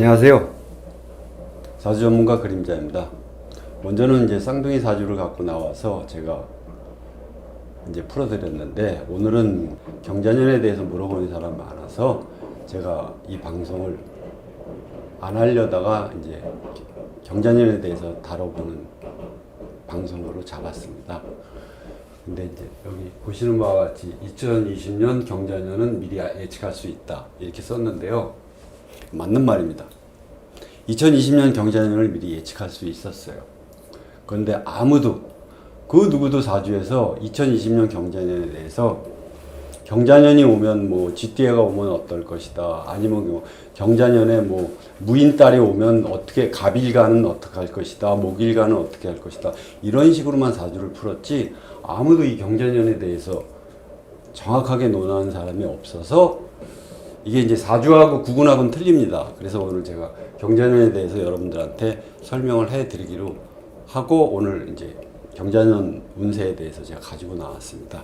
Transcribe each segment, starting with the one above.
안녕하세요. 사주 전문가 그림자입니다. 먼저는 이제 쌍둥이 사주를 갖고 나와서 제가 이제 풀어드렸는데 오늘은 경자년에 대해서 물어보는 사람 많아서 제가 이 방송을 안 하려다가 이제 경자년에 대해서 다뤄보는 방송으로 잡았습니다. 근데 이제 여기 보시는 바와 같이 2020년 경자년은 미리 예측할 수 있다 이렇게 썼는데요. 맞는 말입니다. 2020년 경자년을 미리 예측할 수 있었어요. 그런데 아무도 그 누구도 사주에서 2020년 경자년에 대해서 경자년이 오면 뭐 쥐띠해가 오면 어떨 것이다. 아니면 뭐 경자년에 뭐 무인달이 오면 어떻게 갑일가는 어떻게 할 것이다. 목일가는 어떻게 할 것이다. 이런 식으로만 사주를 풀었지 아무도 이 경자년에 대해서 정확하게 논하는 사람이 없어서 이게 이제 사주하고 구군하고는 틀립니다. 그래서 오늘 제가 경자년에 대해서 여러분들한테 설명을 해 드리기로 하고 오늘 이제 경자년 운세에 대해서 제가 가지고 나왔습니다.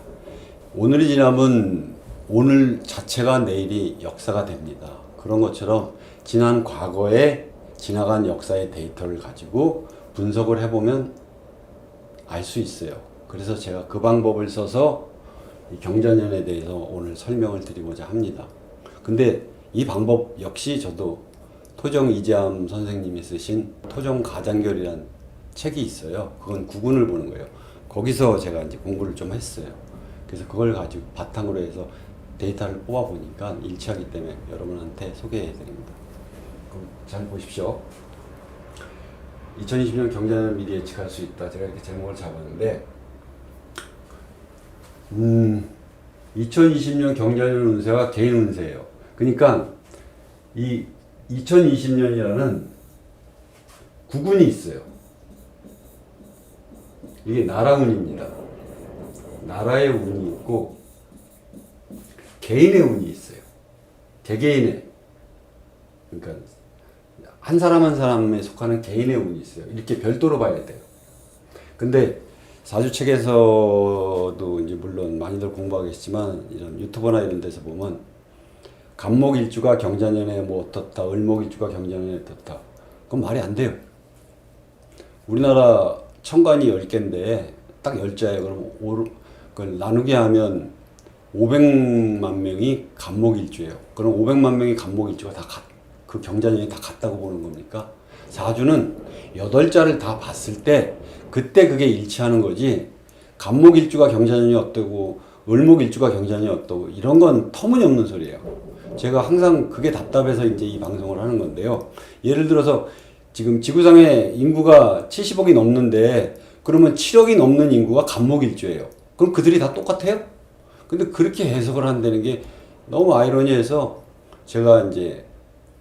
오늘이 지나면 오늘 자체가 내일이 역사가 됩니다. 그런 것처럼 지난 과거에 지나간 역사의 데이터를 가지고 분석을 해보면 알 수 있어요. 그래서 제가 그 방법을 써서 이 경자년에 대해서 오늘 설명을 드리고자 합니다. 근데 이 방법 역시 저도 토정 이재암 선생님이 쓰신 토정 가장결이란 책이 있어요. 그건 구군을 보는 거예요. 거기서 제가 이제 공부를 좀 했어요. 그래서 그걸 가지고 바탕으로 해서 데이터를 뽑아 보니까 일치하기 때문에 여러분한테 소개해 드립니다. 그럼 잘 보십시오. 2020년 경제는 미리 예측할 수 있다. 제가 이렇게 제목을 잡았는데, 음, 2020년 경제년 운세와 개인 운세예요. 그러니까 이 2020년이라는 구군이 있어요. 이게 나라 운입니다. 나라의 운이 있고 개인의 운이 있어요. 개개인의 그러니까 한 사람 한 사람에 속하는 개인의 운이 있어요. 이렇게 별도로 봐야 돼요. 근데 사주책에서도 이제 물론 많이들 공부하겠지만 이런 유튜버나 이런 데서 보면 간목일주가 경자년에 뭐 어떻다, 을목일주가 경자년에 어떻다. 그건 말이 안 돼요. 우리나라 천간이 10개인데 딱 10자예요. 그럼 오, 그걸 나누게 하면 500만 명이 간목일주예요. 그럼 500만 명이 간목일주가 다 그 경자년이 다 같다고 보는 겁니까? 사주는 8자를 다 봤을 때 그때 그게 일치하는 거지 간목일주가 경자년이 어떠고 을목일주가 경자년이 어떠고 이런 건 터무니없는 소리예요. 제가 항상 그게 답답해서 이제 이 방송을 하는 건데요. 예를 들어서 지금 지구상의 인구가 70억이 넘는데 그러면 7억이 넘는 인구가 간목일주예요. 그럼 그들이 다 똑같아요? 근데 그렇게 해석을 한다는 게 너무 아이러니해서 제가 이제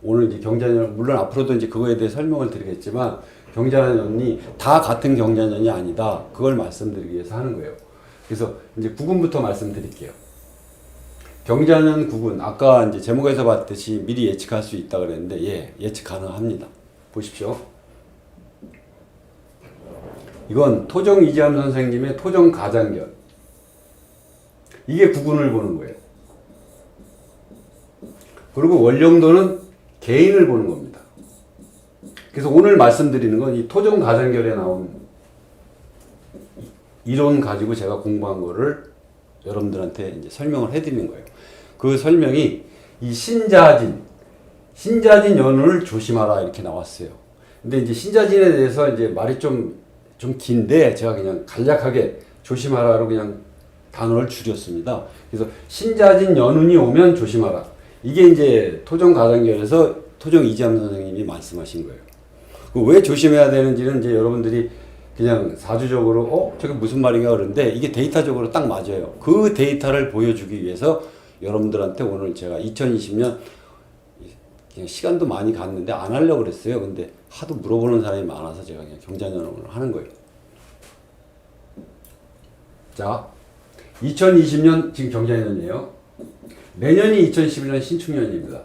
오늘 이제 경자년 물론 앞으로도 이제 그거에 대해 설명을 드리겠지만 경자년이 다 같은 경자년이 아니다. 그걸 말씀드리기 위해서 하는 거예요. 그래서 이제 구군부터 말씀드릴게요. 경자년 구군 아까 이제 제목에서 봤듯이 미리 예측할 수 있다 그랬는데 예 예측 가능합니다. 보십시오. 이건 토정 이지암 선생님의 토정 가장견. 이게 구군을 보는 거예요. 그리고 원령도는 개인을 보는 겁니다. 그래서 오늘 말씀드리는 건 이 토정 가장결에 나온 이론 가지고 제가 공부한 거를 여러분들한테 이제 설명을 해드리는 거예요. 그 설명이 이 신자진, 신자진 연운을 조심하라 이렇게 나왔어요. 근데 이제 신자진에 대해서 이제 말이 좀, 좀 긴데 제가 그냥 간략하게 조심하라로 그냥 단어를 줄였습니다. 그래서 신자진 연운이 오면 조심하라. 이게 이제 토정 가장결에서 토정 이지암 선생님이 말씀하신 거예요. 그왜 조심해야 되는지는 이제 여러분들이 그냥 사주적으로 어 저게 무슨 말인가 그러는데 이게 데이터적으로 딱 맞아요. 그 데이터를 보여주기 위해서 여러분들한테 오늘 제가 2020년 그냥 시간도 많이 갔는데 안 하려고 그랬어요. 근데 하도 물어보는 사람이 많아서 제가 그냥 경자년을 하는 거예요. 자, 2020년 지금 경자년이에요. 내년이 2011년 신축년입니다.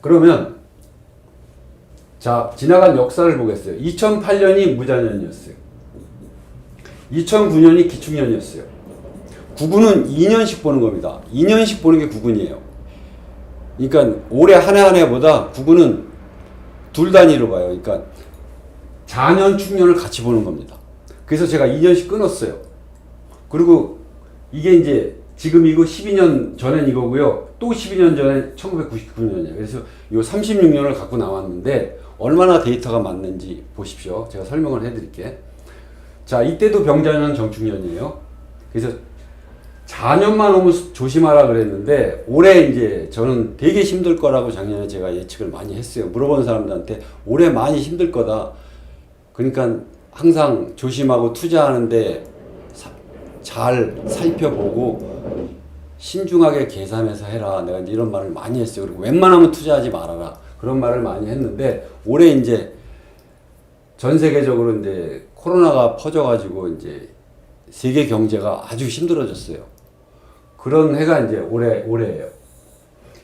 그러면 자, 지나간 역사를 보겠어요. 2008년이 무자년이었어요. 2009년이 기축년이었어요. 구군은 2년씩 보는 겁니다. 2년씩 보는 게 구군이에요. 그러니까 올해 한 해 한 해보다 구구는 둘 단위로 봐요. 그러니까 자년 충년을 같이 보는 겁니다. 그래서 제가 2년씩 끊었어요. 그리고 이게 이제 지금 이거 12년 전엔 이거고요. 또 12년 전에 1999년이에요. 그래서 이 36년을 갖고 나왔는데 얼마나 데이터가 맞는지 보십시오. 제가 설명을 해드릴게. 자, 이때도 병자년 정축년이에요. 그래서 자년만 오면 수- 조심하라 그랬는데 올해 이제 저는 되게 힘들 거라고 작년에 제가 예측을 많이 했어요. 물어본 사람들한테 올해 많이 힘들 거다. 그러니까 항상 조심하고 투자하는데 사- 잘 살펴보고 신중하게 계산해서 해라. 내가 이런 말을 많이 했어요. 그리고 웬만하면 투자하지 말아라. 그런 말을 많이 했는데 올해 이제 전 세계적으로 이제 코로나가 퍼져가지고 이제 세계 경제가 아주 힘들어졌어요. 그런 해가 이제 올해 올해예요.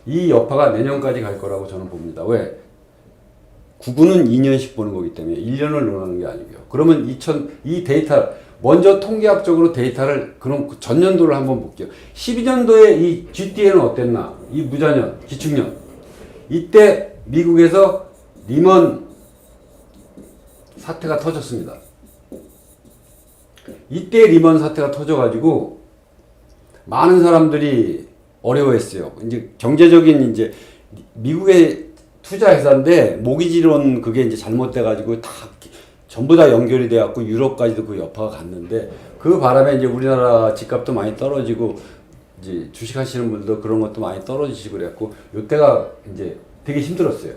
이 여파가 내년까지 갈 거라고 저는 봅니다. 왜? 구구는 2년씩 보는 거기 때문에 1년을 논하는 게 아니고요. 그러면 2000, 이 데이터, 먼저 통계학적으로 데이터를, 그럼 그 전년도를 한번 볼게요. 12년도에 이 GDN은 어땠나? 이 무자년, 기축년. 이때 미국에서 리먼 사태가 터졌습니다. 이때 리먼 사태가 터져가지고 많은 사람들이 어려워했어요. 이제 경제적인 이제 미국의 투자 회사인데 모기지론 그게 이제 잘못돼가지고 다 전부 다 연결이 돼갖고 유럽까지도 그 여파가 갔는데 그 바람에 이제 우리나라 집값도 많이 떨어지고 이제 주식하시는 분들도 그런 것도 많이 떨어지시고 그랬고 요때가 이제 되게 힘들었어요.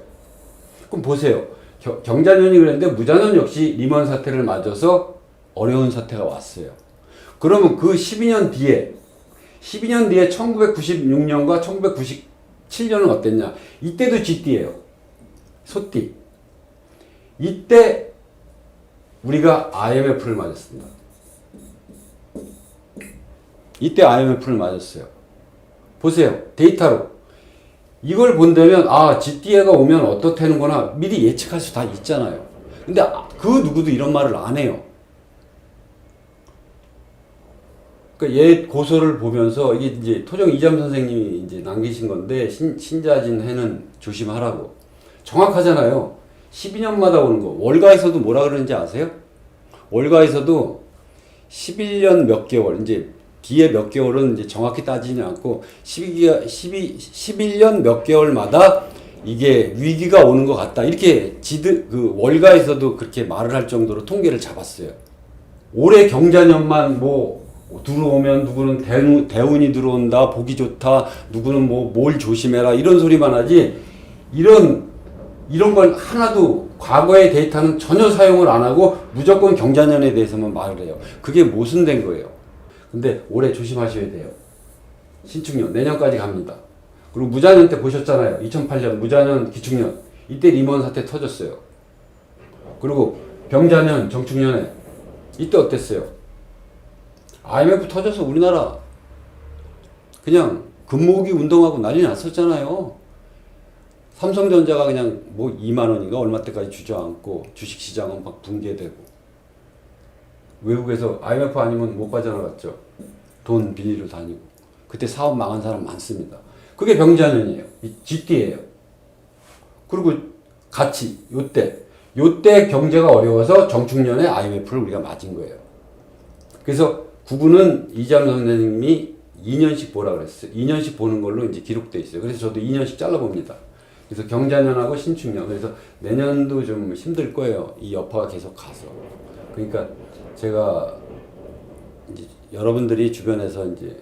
그럼 보세요. 겨- 경자년이 그랬는데 무자년 역시 리먼 사태를 맞아서 어려운 사태가 왔어요. 그러면 그 12년 뒤에 12년 뒤에 1996년과 1997년은 어땠냐? 이때도 GD예요. 소띠. 이때 우리가 IMF를 맞았습니다. 이때 IMF를 맞았어요. 보세요. 데이터로. 이걸 본다면 아 GDA가 오면 어떻다는거나 미리 예측할 수 다 있잖아요. 근데 아, 그 누구도 이런 말을 안 해요. 그러니까 옛 고소를 보면서 이게 이제 토정 이잠 선생님이 이제 남기신 건데 신, 신자진 해는 조심하라고 정확하잖아요. 12년마다 오는 거 월가에서도 뭐라 그러는지 아세요? 월가에서도 11년 몇 개월 이제 뒤에 몇 개월은 이제 정확히 따지지 않고 12개 12 11년 몇 개월마다 이게 위기가 오는 것 같다 이렇게 지드 그 월가에서도 그렇게 말을 할 정도로 통계를 잡았어요. 올해 경자년만 뭐 들어오면 누구는 대운, 대운이 들어온다, 보기 좋다, 누구는 뭐 뭘 조심해라 이런 소리만 하지 이런 이런 걸 하나도 과거의 데이터는 전혀 사용을 안 하고 무조건 경자년에 대해서만 말을 해요. 그게 모순된 거예요. 근데 올해 조심하셔야 돼요. 신축년 내년까지 갑니다. 그리고 무자년 때 보셨잖아요. 2008년 무자년 기축년 이때 리먼 사태 터졌어요. 그리고 병자년 정축년에 이때 어땠어요? IMF 터져서 우리나라 그냥 금모으기 운동하고 난리 났었잖아요. 삼성전자가 그냥 뭐 2만 원인가 얼마 때까지 주저앉고 주식시장은 막 붕괴되고 외국에서 IMF 아니면 못 빠져나갔죠. 돈 빌리러 다니고 그때 사업 망한 사람 많습니다. 그게 병자년이에요. 이 GD예요. 그리고 같이 요때 요때 경제가 어려워서 정축년에 IMF를 우리가 맞은 거예요. 그래서 구구는 이장 선생님이 2년씩 보라 그랬어요. 2년씩 보는 걸로 이제 기록돼 있어요. 그래서 저도 2년씩 잘라봅니다. 그래서 경자년하고 신축년. 그래서 내년도 좀 힘들 거예요. 이 여파가 계속 가서. 그러니까 제가 이제 여러분들이 주변에서 이제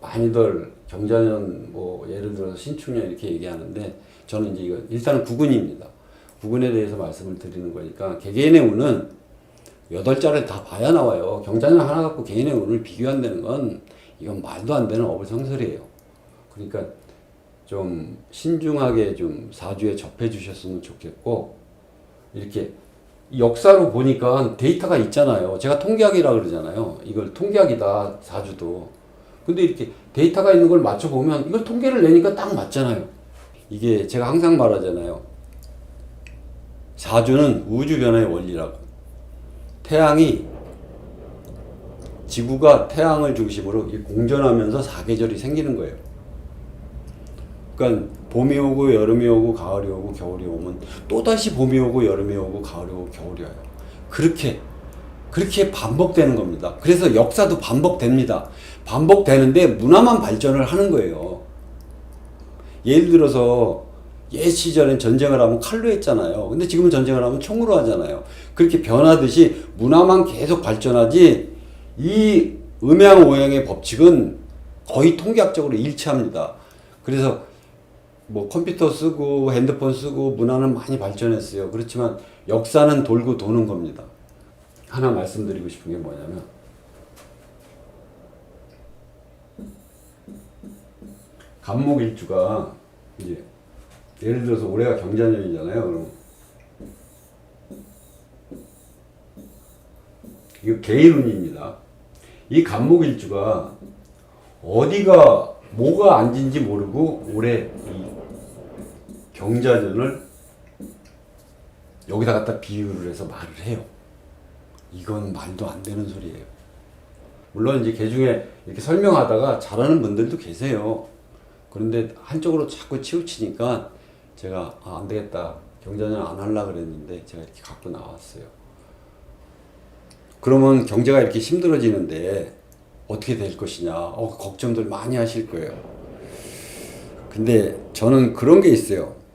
많이들 경자년 뭐 예를 들어서 신축년 이렇게 얘기하는데 저는 이제 이거 일단은 구군입니다. 구군에 대해서 말씀을 드리는 거니까 개개인의 운은 여덟 자를 다 봐야 나와요. 경자년 하나 갖고 개인의 운을 비교한다는 건 이건 말도 안 되는 어불성설이에요. 그러니까 좀 신중하게 좀 사주에 접해 주셨으면 좋겠고 이렇게 역사로 보니까 데이터가 있잖아요. 제가 통계학이라 그러잖아요. 이걸 통계학이다 사주도. 근데 이렇게 데이터가 있는 걸 맞춰 보면 이걸 통계를 내니까 딱 맞잖아요. 이게 제가 항상 말하잖아요. 사주는 우주 변화의 원리라고. 태양이 지구가 태양을 중심으로 이 공전하면서 사계절이 생기는 거예요. 그러니까 봄이 오고 여름이 오고 가을이 오고 겨울이 오면 또 다시 봄이 오고 여름이 오고 가을이 오고 겨울이 와요. 그렇게 그렇게 반복되는 겁니다. 그래서 역사도 반복됩니다. 반복되는데 문화만 발전을 하는 거예요. 예를 들어서 옛 시절엔 전쟁을 하면 칼로 했잖아요. 근데 지금은 전쟁을 하면 총으로 하잖아요. 그렇게 변하듯이 문화만 계속 발전하지 이 음양 오양의 법칙은 거의 통계학적으로 일치합니다. 그래서 뭐 컴퓨터 쓰고 핸드폰 쓰고 문화는 많이 발전했어요. 그렇지만 역사는 돌고 도는 겁니다. 하나 말씀드리고 싶은 게 뭐냐면 간목일주가 이제 예를 들어서 올해가 경자년이잖아요. 그럼 이거 개인운입니다. 이 간목일주가 어디가 뭐가 앉은지 모르고 올해 이 경자년을 여기다 갖다 비유를 해서 말을 해요. 이건 말도 안 되는 소리예요. 물론 이제 개 중에 이렇게 설명하다가 잘하는 분들도 계세요. 그런데 한쪽으로 자꾸 치우치니까 제가 아, 안 되겠다. 경자년 안 하려 그랬는데 제가 이렇게 갖고 나왔어요. 그러면 경제가 이렇게 힘들어지는데 어떻게 될 것이냐. 어, 걱정들 많이 하실 거예요. 근데 저는 그런 게 있어요.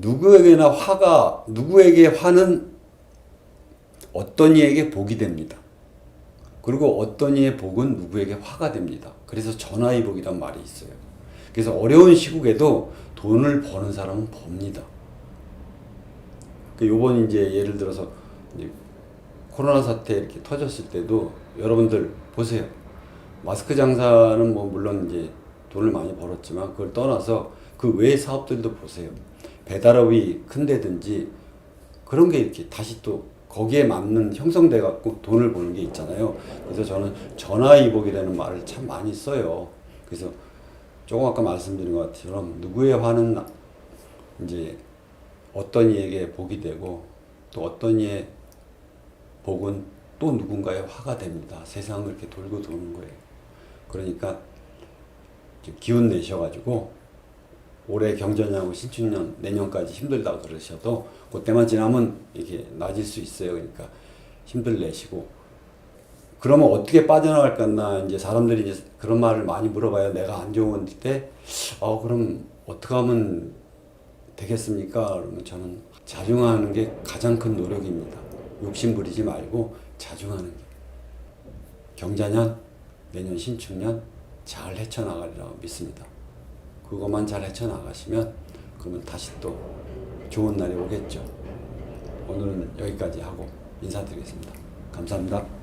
누구에게나 화가, 누구에게 화는 어떤 이에게 복이 됩니다. 그리고 어떤 이의 복은 누구에게 화가 됩니다. 그래서 전화위복이란 말이 있어요. 그래서 어려운 시국에도 돈을 버는 사람은 법니다. 그 요번 이제 예를 들어서 코로나 사태 이렇게 터졌을 때도 여러분들 보세요. 마스크 장사는 뭐 물론 이제 돈을 많이 벌었지만 그걸 떠나서 그 외의 사업들도 보세요. 배달업이 큰 데든지 그런 게 이렇게 다시 또 거기에 맞는 형성돼 갖고 돈을 버는 게 있잖아요. 그래서 저는 전화위복이라는 말을 참 많이 써요. 그래서 조금 아까 말씀드린 것 것처럼 누구의 화는 나- 이제 어떤 이에게 복이 되고 또 어떤 이의 복은 또 누군가의 화가 됩니다. 세상을 이렇게 돌고 도는 거예요. 그러니까 기운 내셔가지고 올해 경전하고 신축년 내년까지 힘들다고 그러셔도 그때만 지나면 이렇게 나아질 수 있어요. 그러니까 힘들 내시고 그러면 어떻게 빠져나갈 거나 이제 사람들이 이제 그런 말을 많이 물어봐요. 내가 안 좋은 때, 어 그럼 어떻게 하면 되겠습니까? 그러면 저는 자중하는 게 가장 큰 노력입니다. 욕심 부리지 말고 자중하는 게. 경자년, 내년 신축년 잘 헤쳐나가리라고 믿습니다. 그것만 잘 헤쳐나가시면 그러면 다시 또 좋은 날이 오겠죠. 오늘은 여기까지 하고 인사드리겠습니다. 감사합니다.